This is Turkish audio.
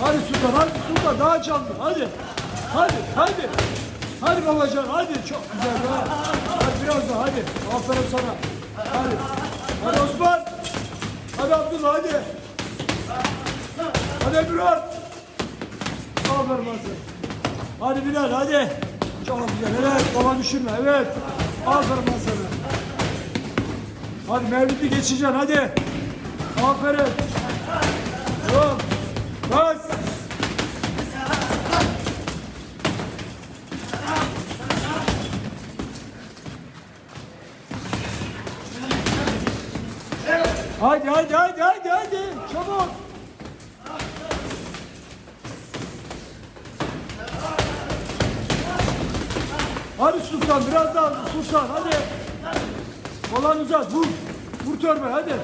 Hadi Sultan, hadi Sultan daha canlı. Hadi. Hadi, hadi. Hadi babacan, hadi. Çok güzel. Hadi, hadi biraz daha, hadi. Aferin sana. Hadi. Hadi Osman. Hadi Abdullah, hadi. Hadi Emirhan. Aferin Hasan. Hadi Bilal, hadi. Çok güzel. Evet, baba düşürme. Evet. Aferin Hasan'a. Hadi Mevlüt'ü geçeceksin, hadi. Aferin. Hadi hadi hadi hadi hadi çabuk. Hadi Sultan biraz daha Sultan hadi. Kolan uzat vur. Vur törbe hadi.